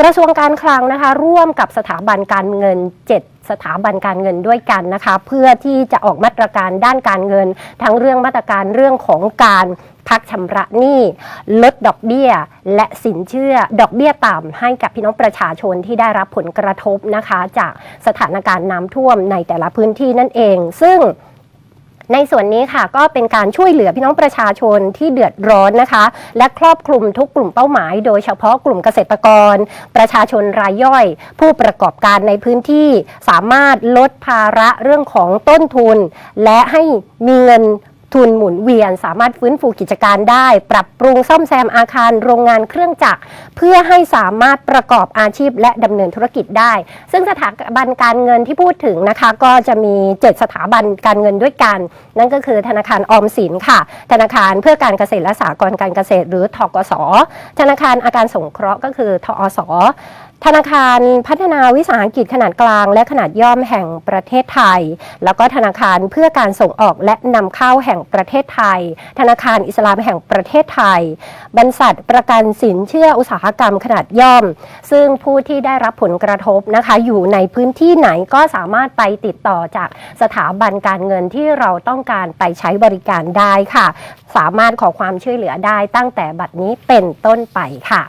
กระทรวงการคลังนะคะ ร่วมกับสถาบันการเงิน 7 สถาบันการเงินด้วยกันนะคะ เพื่อที่จะออกมาตรการด้านการเงิน ทั้งเรื่องมาตรการเรื่องของการพักชำระหนี้ลดดอกเบี้ย และสินเชื่อดอกเบี้ยต่ำให้กับพี่น้องประชาชนที่ได้รับผลกระทบนะคะ จากสถานการณ์น้ำท่วมในแต่ละพื้นที่นั่นเอง ซึ่ง ในส่วนนี้ค่ะก็เป็นการช่วยเหลือพี่น้องประชาชนที่เดือดร้อนนะคะ และครอบคลุมทุกกลุ่มเป้าหมาย โดยเฉพาะกลุ่มเกษตรกร ประชาชนรายย่อย ผู้ประกอบการในพื้นที่สามารถลดภาระเรื่องของต้นทุน และให้มีเงิน ทุนหมุนเวียน สามารถฟื้นฟูกิจการได้ ปรับปรุงซ่อมแซมอาคารโรงงานเครื่องจักร เพื่อให้สามารถประกอบอาชีพและดำเนินธุรกิจได้ ซึ่งสถาบันการเงินที่พูดถึงนะคะ ก็จะมี 7 สถาบันการเงินด้วยกัน นั่นก็คือธนาคารออมสินค่ะ ธนาคารเพื่อการเกษตรและสหกรณ์การเกษตร หรือทกส ธนาคารอาการสงเคราะห์ก็คือทอสธนาคารพัฒนาวิสาหกิจขนาดกลาง และขนาดย่อมแห่งประเทศไทย แล้วก็ธนาคารเพื่อการส่งออกและนำเข้าแห่งประเทศไทย ธนาคารอิสลามแห่งประเทศไทย บรรษัทประกันสินเชื่ออุตสาหกรรมขนาดย่อม ซึ่งผู้ที่ได้รับผลกระทบนะคะอยู่ในพื้นที่ไหนก็สามารถไปติดต่อจากสถาบันการเงินที่เราต้องการไปใช้บริการได้ค่ะ สามารถขอความช่วยเหลือได้ตั้งแต่บัดนี้เป็นต้นไปค่ะ